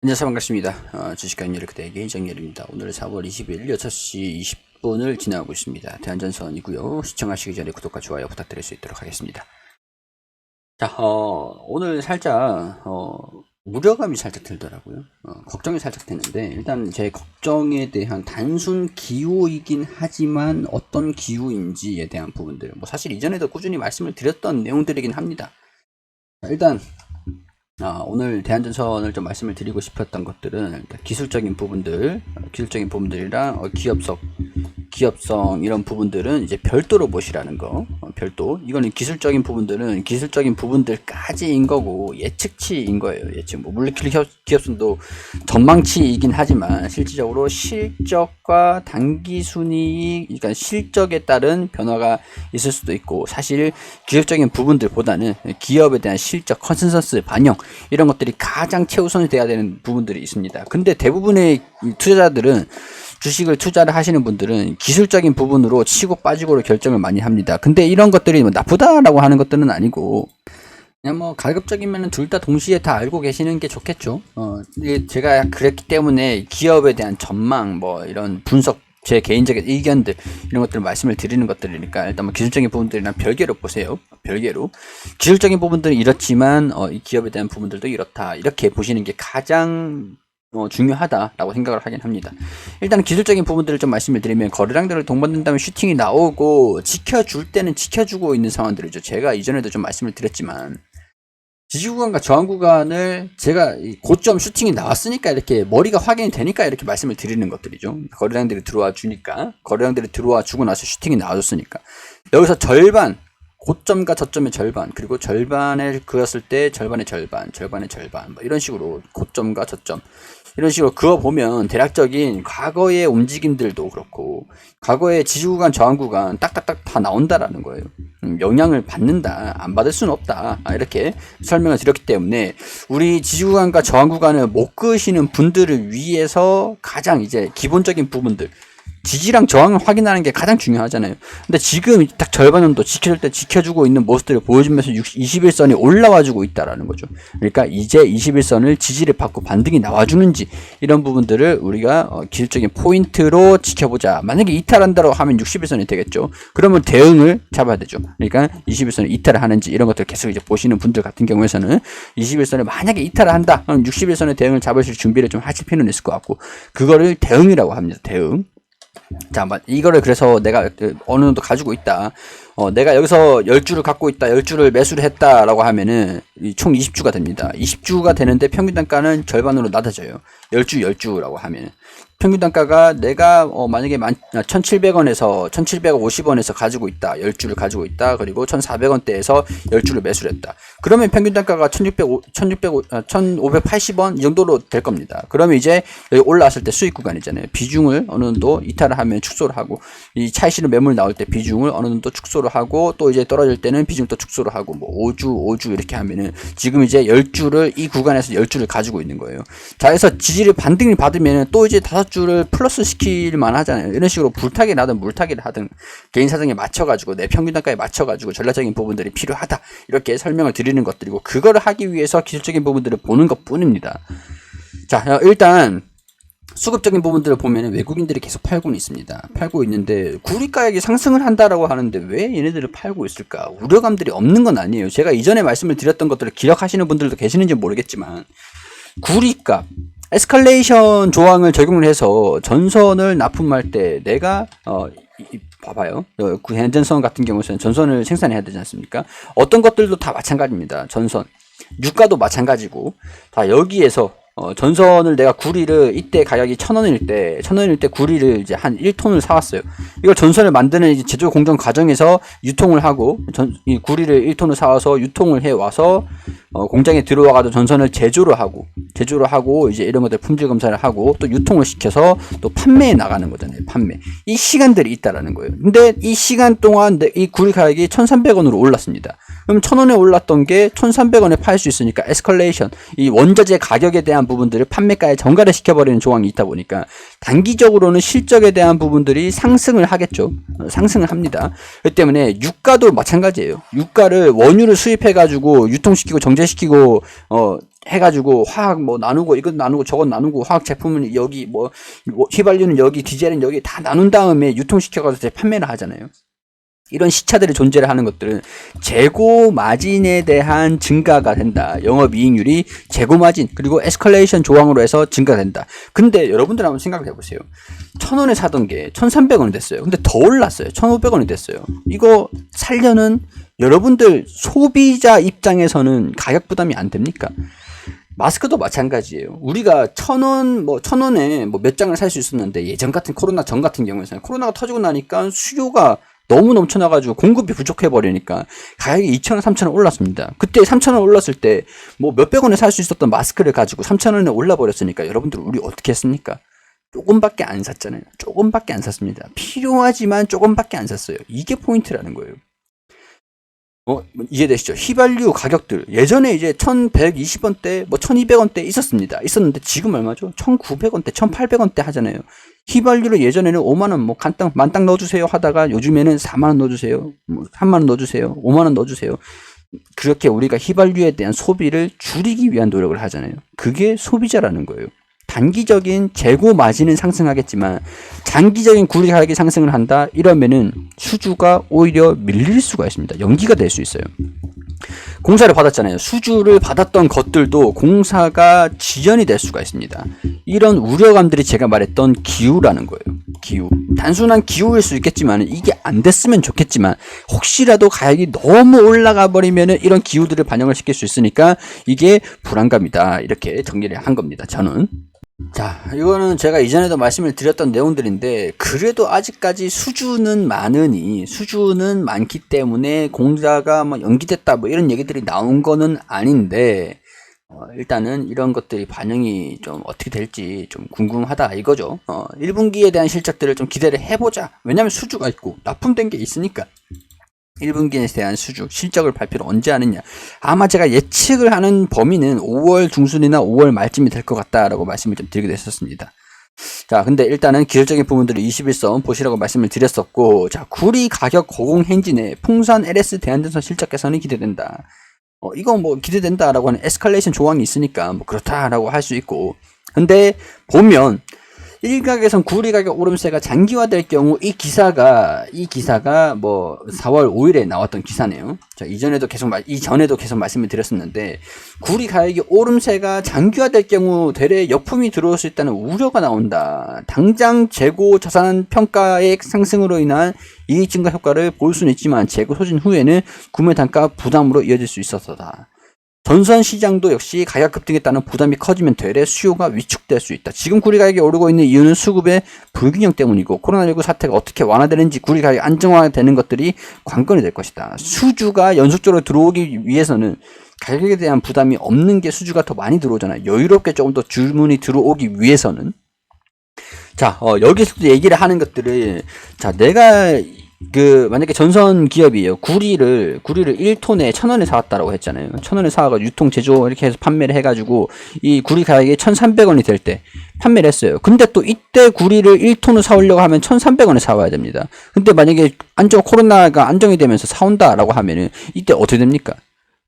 안녕하세요 반갑습니다. 어, 주식관리를 그대에게 이정열입니다. 오늘 4월 20일 6시 20분을 지나고 있습니다. 대한전선이고요. 시청하시기 전에 구독과 좋아요 부탁드릴 수 있도록 하겠습니다. 자, 어, 오늘 살짝 어, 우려감이 살짝 들더라고요. 어, 걱정이 살짝 되는데 일단 제 걱정에 대한 단순 기후이긴 하지만 어떤 기후인지에 대한 부분들 뭐 사실 이전에도 꾸준히 말씀을 드렸던 내용들이긴 합니다. 자, 일단 아, 오늘 대한전선을 좀 말씀을 드리고 싶었던 것들은 기술적인 부분들, 어, 기술적인 부분들이랑 어, 기업성, 기업성 이런 부분들은 이제 별도로 보시라는 거, 어, 별도. 이거는 기술적인 부분들은 기술적인 부분들까지인 거고 예측치인 거예요. 예측. 뭐 물론 기업, 기업성도 전망치이긴 하지만 실질적으로 실적과 단기 순이익, 그러니까 실적에 따른 변화가 있을 수도 있고 사실 기술적인 부분들보다는 기업에 대한 실적 컨센서스 반영 이런 것들이 가장 최우선이 돼야 되는 부분들이 있습니다. 근데 대부분의 이 투자자들은 주식을 투자를 하시는 분들은 기술적인 부분으로 치고 빠지고를 결정을 많이 합니다. 근데 이런 것들이 뭐 나쁘다라고 하는 것들은 아니고 그냥 뭐 가급적이면 둘 다 동시에 다 알고 계시는 게 좋겠죠. 어, 제가 그랬기 때문에 기업에 대한 전망 뭐 이런 분석 제 개인적인 의견들 이런 것들을 말씀을 드리는 것들이니까 일단 뭐 기술적인 부분들이랑 별개로 보세요. 별개로 기술적인 부분들은 이렇지만 어, 이 기업에 대한 부분들도 이렇다 이렇게 보시는 게 가장 어, 중요하다라고 생각을 하긴 합니다. 일단 기술적인 부분들을 좀 말씀을 드리면 거래량들을 동반된다면 슈팅이 나오고 지켜줄 때는 지켜주고 있는 상황들이죠. 제가 이전에도 좀 말씀을 드렸지만 지지 구간과 저항 구간을 제가 이 고점 슈팅이 나왔으니까 이렇게 머리가 확인이 되니까 이렇게 말씀을 드리는 것들이죠. 거래량들이 들어와 주니까 거래량들이 들어와 주고 나서 슈팅이 나와줬으니까 여기서 절반 고점과 저점의 절반 그리고 절반에 그었을 때 절반의 절반 절반의 절반 뭐 이런 식으로 고점과 저점 이런 식으로 그어 보면 대략적인 과거의 움직임들도 그렇고 과거의 지지 구간 저항 구간 딱딱딱 다 나온다라는 거예요. 음, 영향을 받는다 안 받을 수는 없다 아, 이렇게 설명을 드렸기 때문에 우리 지지 구간과 저항 구간을 못 그으시는 분들을 위해서 가장 이제 기본적인 부분들 지지랑 저항을 확인하는 게 가장 중요하잖아요. 근데 지금 딱 절반 정도 지켜줄 때 지켜주고 있는 모습들을 보여주면서 60, 21선이 올라와주고 있다라는 거죠. 그러니까 이제 21선을 지지를 받고 반등이 나와주는지 이런 부분들을 우리가 어, 기술적인 포인트로 지켜보자. 만약에 이탈한다고 하면 61선이 되겠죠. 그러면 대응을 잡아야 되죠. 그러니까 21선을 이탈을 하는지 이런 것들 계속 이제 보시는 분들 같은 경우에서는 21선을 만약에 이탈을 한다. 그럼 61선의 대응을 잡으실 준비를 좀 하실 필요는 있을 것 같고 그거를 대응이라고 합니다. 대응. 자, 마- 이거를 그래서 내가 그 어느 정도 가지고 있다. 어, 내가 여기서 10주를 갖고 있다. 10주를 매수를 했다라고 하면은 이총 20주가 됩니다. 20주가 되는데 평균 단가는 절반으로 낮아져요. 10주, 10주라고 하면. 평균 단가가 내가 어, 만약에 만, 1,700원에서 1,750원에서 가지고 있다. 10주를 가지고 있다. 그리고 1,400원대에서 10주를 매수를 했다. 그러면 평균 단가가 1,600, 1,600, 아, 1,580원 이 정도로 될 겁니다. 그러면 이제 여기 올라왔을 때 수익 구간이잖아요. 비중을 어느 정도 이탈을 하면 축소를 하고 이 차익실현 매물 나올 때 비중을 어느 정도 축소를 하고 또 이제 떨어질 때는 비중 또 축소를 하고 뭐 5주, 5주 이렇게 하면은 지금 이제 10주를 이 구간에서 10주를 가지고 있는 거예요. 자, 그래서 지지를 반등을 받으면은 또 이제 다섯 주를 플러스 시킬 만 하잖아요. 이런 식으로 불타기 나든 물타기를 하든 개인 사정에 맞춰가지고 내 평균 단가에 맞춰가지고 전략적인 부분들이 필요하다. 이렇게 설명을 드리는 것들이고 그거를 하기 위해서 기술적인 부분들을 보는 것 뿐입니다. 자, 어, 일단 수급적인 부분들을 보면 외국인들이 계속 팔고는 있습니다. 팔고 있는데 구리 가격이 상승을 한다라고 하는데 왜 얘네들을 팔고 있을까? 우려감들이 없는 건 아니에요. 제가 이전에 말씀을 드렸던 것들을 기억하시는 분들도 계시는지 모르겠지만 구리값 에스컬레이션 조항을 적용을 해서 전선을 납품할 때 내가 어 봐봐요. 어, 그 현전선 같은 경우에는 전선을 생산해야 되지 않습니까? 어떤 것들도 다 마찬가지입니다. 전선 유가도 마찬가지고 다 여기에서 어, 전선을 내가 구리를 이때 가격이 천 원일 때, 천 원일 때 구리를 이제 한 1톤을 사왔어요. 이걸 전선을 만드는 이제 제조 공정 과정에서 유통을 하고, 전, 이 구리를 1톤을 사와서 유통을 해 와서, 어, 공장에 들어와가지고 전선을 제조를 하고, 제조를 하고, 이제 이런 것들 품질 검사를 하고, 또 유통을 시켜서 또 판매에 나가는 거잖아요. 판매. 이 시간들이 있다라는 거예요. 근데 이 시간 동안 내- 이 구리 가격이 1,300원으로 올랐습니다. 그럼 1000원에 올랐던 게 1300원에 팔 수 있으니까 에스컬레이션, 이 원자재 가격에 대한 부분들을 판매가에 전가를 시켜버리는 조항이 있다 보니까 단기적으로는 실적에 대한 부분들이 상승을 하겠죠. 어, 상승을 합니다. 그렇기 때문에 유가도 마찬가지예요. 유가를 원유를 수입해가지고 유통시키고 정제시키고, 어, 해가지고 화학 뭐 나누고 이건 나누고 저건 나누고 화학 제품은 여기 뭐, 뭐 휘발유는 여기 디젤은 여기 다 나눈 다음에 유통시켜가지고 판매를 하잖아요. 이런 시차들이 존재를 하는 것들은 재고 마진에 대한 증가가 된다. 영업 이익률이 재고 마진 그리고 에스컬레이션 조항으로 해서 증가된다. 근데 여러분들 한번 생각해 보세요. 천 원에 사던 게 천삼백 원이 됐어요. 근데 더 올랐어요. 천오백 원이 됐어요. 이거 살려는 여러분들 소비자 입장에서는 가격 부담이 안 됩니까? 마스크도 마찬가지예요. 우리가 천 원, 뭐, 천 원에 뭐 몇 장을 살 수 있었는데 예전 같은 코로나 전 같은 경우에는 코로나가 터지고 나니까 수요가 너무 넘쳐나가지고 공급이 부족해버리니까 가격이 2,000원, 3,000원 올랐습니다. 그때 3,000원 올랐을 때 뭐 몇백 원에 살 수 있었던 마스크를 가지고 3,000원에 올라버렸으니까 여러분들 우리 어떻게 했습니까? 조금밖에 안 샀잖아요. 조금밖에 안 샀습니다. 필요하지만 조금밖에 안 샀어요. 이게 포인트라는 거예요. 어, 이해되시죠? 휘발유 가격들. 예전에 이제 1120원대, 뭐 1200원대 있었습니다. 있었는데 지금 얼마죠? 1900원대, 1800원대 하잖아요. 휘발유를 예전에는 5만 원, 뭐 간땅, 만땅 넣어 주세요 하다가 요즘에는 4만 원 넣어 주세요. 뭐 3만 원 넣어 주세요. 5만 원 넣어 주세요. 그렇게 우리가 휘발유에 대한 소비를 줄이기 위한 노력을 하잖아요. 그게 소비자라는 거예요. 단기적인 재고 마진은 상승하겠지만 장기적인 구리 가격이 상승을 한다 이러면은 수주가 오히려 밀릴 수가 있습니다. 연기가 될 수 있어요. 공사를 받았잖아요. 수주를 받았던 것들도 공사가 지연이 될 수가 있습니다. 이런 우려감들이 제가 말했던 기후라는 거예요. 기후. 단순한 기후일 수 있겠지만 이게 안 됐으면 좋겠지만 혹시라도 가격이 너무 올라가 버리면은 이런 기후들을 반영을 시킬 수 있으니까 이게 불안감이다. 이렇게 정리를 한 겁니다. 저는. 자, 이거는 제가 이전에도 말씀을 드렸던 내용들인데, 그래도 아직까지 수주는 많으니, 수주는 많기 때문에 공사가 뭐 연기됐다, 뭐 이런 얘기들이 나온 거는 아닌데, 어, 일단은 이런 것들이 반영이 좀 어떻게 될지 좀 궁금하다 이거죠. 어, 1분기에 대한 실적들을 좀 기대를 해보자. 왜냐면 수주가 있고, 납품된 게 있으니까. 1분기에 대한 수주, 실적을 발표를 언제 하느냐. 아마 제가 예측을 하는 범위는 5월 중순이나 5월 말쯤이 될 것 같다라고 말씀을 좀 드리기도 했었습니다. 자, 근데 일단은 기술적인 부분들을 21선 보시라고 말씀을 드렸었고, 자, 구리 가격 고공 행진에 풍산 LS 대한전선 실적 개선이 기대된다. 어, 이건 뭐 기대된다라고 하는 에스컬레이션 조항이 있으니까 뭐 그렇다라고 할 수 있고, 근데 보면 일각에선 구리 가격 오름세가 장기화될 경우 이 기사가 이 기사가 뭐 4월 5일에 나왔던 기사네요. 자, 이전에도 계속 이전에도 계속 말씀을 드렸었는데 구리 가격이 오름세가 장기화될 경우 되레 역품이 들어올 수 있다는 우려가 나온다. 당장 재고 자산 평가액 상승으로 인한 이익 증가 효과를 볼 수는 있지만 재고 소진 후에는 구매 단가 부담으로 이어질 수 있어서다. 전선 시장도 역시 가격 급등에 따른 부담이 커지면 되레 수요가 위축될 수 있다. 지금 구리 가격이 오르고 있는 이유는 수급의 불균형 때문이고 코로나19 사태가 어떻게 완화되는지 구리 가격이 안정화되는 것들이 관건이 될 것이다. 수주가 연속적으로 들어오기 위해서는 가격에 대한 부담이 없는 게 수주가 더 많이 들어오잖아요. 여유롭게 조금 더 주문이 들어오기 위해서는 자, 어, 여기서도 얘기를 하는 것들을 자, 내가 그 만약에 전선 기업이에요. 구리를 구리를 1톤에 1,000원에 사왔다라고 했잖아요. 1,000원에 사와가 유통 제조 이렇게 해서 판매를 해 가지고 이 구리 가격이 1,300원이 될 때 판매를 했어요. 근데 또 이때 구리를 1톤을 사오려고 하면 1,300원에 사와야 됩니다. 근데 만약에 안정 코로나가 안정이 되면서 사온다라고 하면은 이때 어떻게 됩니까?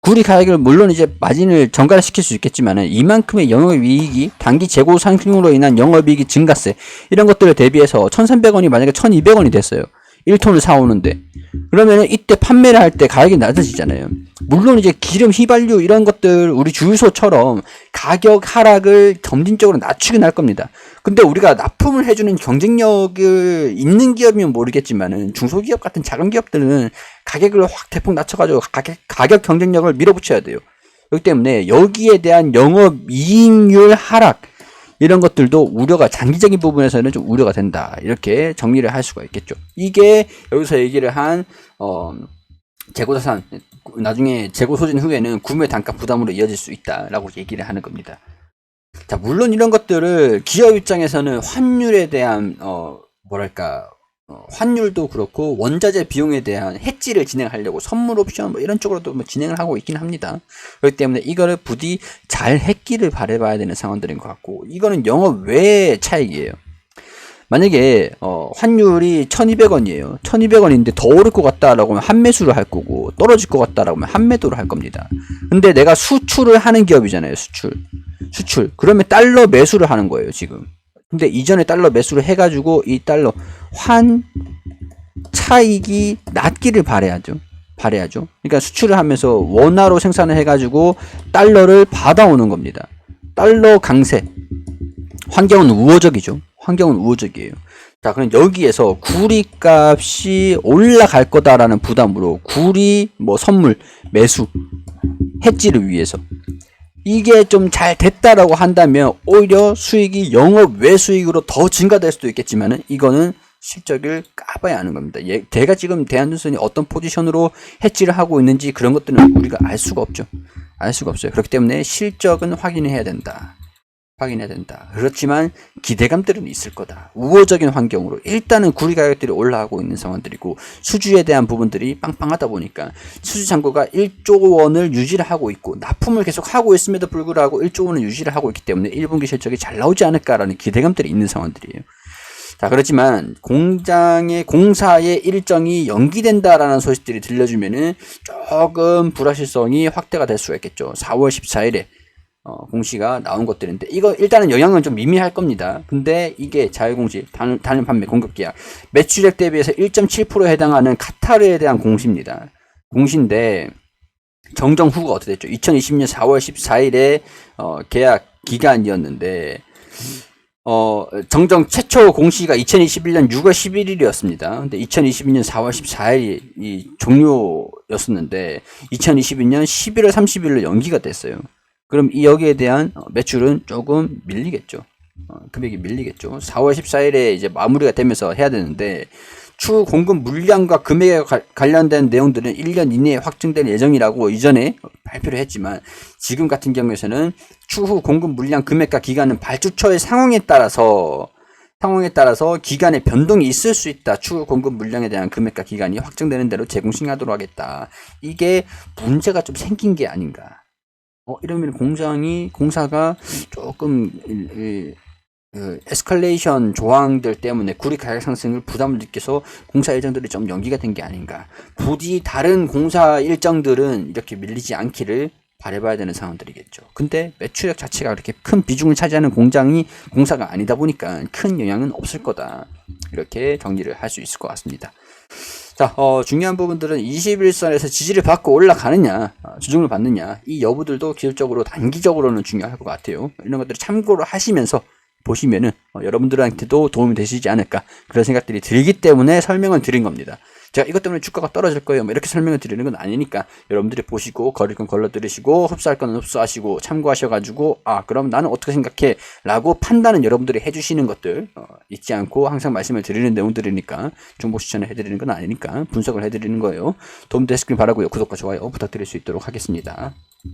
구리 가격을 물론 이제 마진을 전가를 시킬 수 있겠지만은 이만큼의 영업이익이 단기 재고 상승으로 인한 영업이익이 증가세 이런 것들을 대비해서 1,300원이 만약에 1,200원이 됐어요. 1톤을 사오는데 그러면 이때 판매를 할 때 가격이 낮아지잖아요. 물론 이제 기름, 휘발유 이런 것들 우리 주유소처럼 가격 하락을 점진적으로 낮추긴 할 겁니다. 근데 우리가 납품을 해주는 경쟁력을 있는 기업이면 모르겠지만은 중소기업 같은 작은 기업들은 가격을 확 대폭 낮춰가지고 가격, 가격 경쟁력을 밀어붙여야 돼요. 그렇기 때문에 여기에 대한 영업 이익률 하락 이런 것들도 우려가 장기적인 부분에서는 좀 우려가 된다. 이렇게 정리를 할 수가 있겠죠. 이게 여기서 얘기를 한 어, 재고자산 나중에 재고 소진 후에는 구매 단가 부담으로 이어질 수 있다라고 얘기를 하는 겁니다. 자, 물론 이런 것들을 기업 입장에서는 환율에 대한 어 뭐랄까 어, 환율도 그렇고 원자재 비용에 대한 해지를 진행하려고 선물 옵션 뭐 이런 쪽으로도 뭐 진행을 하고 있긴 합니다. 그렇기 때문에 이거를 부디 잘 했기를 바래봐야 되는 상황들인 것 같고 이거는 영업 외의 차익이에요. 만약에 어, 환율이 1200원이에요. 1200원인데 더 오를 것 같다라고 하면 한매수를 할 거고 떨어질 것 같다라고 하면 한매도를 할 겁니다. 근데 내가 수출을 하는 기업이잖아요. 수출. 수출. 그러면 달러 매수를 하는 거예요, 지금. 근데 이전에 달러 매수를 해가지고 이 달러 환 차익이 낮기를 바래야죠. 바래야죠. 그러니까 수출을 하면서 원화로 생산을 해가지고 달러를 받아오는 겁니다. 달러 강세. 환경은 우호적이죠. 환경은 우호적이에요. 자, 그럼 여기에서 구리 값이 올라갈 거다라는 부담으로 구리 뭐 선물 매수 해지를 위해서 이게 좀 잘 됐다라고 한다면 오히려 수익이 영업 외 수익으로 더 증가될 수도 있겠지만은 이거는 실적을 까봐야 하는 겁니다. 예, 제가 지금 대한증선이 어떤 포지션으로 해지를 하고 있는지 그런 것들은 우리가 알 수가 없죠. 알 수가 없어요. 그렇기 때문에 실적은 확인해야 된다. 확인해야 된다. 그렇지만 기대감들은 있을 거다. 우호적인 환경으로 일단은 구리 가격들이 올라가고 있는 상황들이고 수주에 대한 부분들이 빵빵하다 보니까 수주 잔고가 1조 원을 유지를 하고 있고 납품을 계속 하고 있음에도 불구하고 1조 원을 유지를 하고 있기 때문에 1분기 실적이 잘 나오지 않을까라는 기대감들이 있는 상황들이에요. 자, 그렇지만 공장의 공사의 일정이 연기된다라는 소식들이 들려주면은 조금 불확실성이 확대가 될 수가 있겠죠. 4월 14일에 어, 공시가 나온 것들인데 이거 일단은 영향은 좀 미미할 겁니다. 근데 이게 자율공시 단일, 단일 판매 공급 계약 매출액 대비해서 1.7%에 해당하는 카타르에 대한 공시입니다. 공시인데 정정 후가 어떻게 됐죠? 2020년 4월 14일에 어, 계약 기간이었는데 어, 정정 최초 공시가 2021년 6월 11일이었습니다. 근데 2022년 4월 14일이 종료였었는데 2022년 11월 30일로 연기가 됐어요. 그럼 이 여기에 대한 어, 매출은 조금 밀리겠죠. 어, 금액이 밀리겠죠. 4월 14일에 이제 마무리가 되면서 해야 되는데 추후 공급 물량과 금액에 가- 관련된 내용들은 1년 이내에 확정될 예정이라고 이전에 발표를 했지만 지금 같은 경우에는 추후 공급 물량 금액과 기간은 발주처의 상황에 따라서 상황에 따라서 기간에 변동이 있을 수 있다. 추후 공급 물량에 대한 금액과 기간이 확정되는 대로 제공 시행하도록 하겠다. 이게 문제가 좀 생긴 게 아닌가. 어, 이러면 공장이, 공사가 조금, 이- 이- 그 에스컬레이션 조항들 때문에 구리 가격 상승을 부담을 느껴서 공사 일정들이 좀 연기가 된 게 아닌가. 부디 다른 공사 일정들은 이렇게 밀리지 않기를 바래봐야 되는 상황들이겠죠. 근데 매출액 자체가 그렇게 큰 비중을 차지하는 공장이 공사가 아니다 보니까 큰 영향은 없을 거다. 이렇게 정리를 할 수 있을 것 같습니다. 자, 어, 중요한 부분들은 21선에서 지지를 받고 올라가느냐, 어, 주중을 받느냐, 이 여부들도 기술적으로 단기적으로는 중요할 것 같아요. 이런 것들을 참고를 하시면서 보시면은 어, 여러분들한테도 도움이 되시지 않을까 그런 생각들이 들기 때문에 설명을 드린 겁니다. 제가 이것 때문에 주가가 떨어질 거예요. 뭐 이렇게 설명을 드리는 건 아니니까 여러분들이 보시고 거릴 건 걸러 들으시고 흡수할 건 흡수하시고 참고하셔가지고 아 그럼 나는 어떻게 생각해?라고 판단은 여러분들이 해주시는 것들 어, 잊지 않고 항상 말씀을 드리는 내용들이니까 정보 추천을 해드리는 건 아니니까 분석을 해드리는 거예요. 도움 되시길 바라고요. 구독과 좋아요 부탁드릴 수 있도록 하겠습니다.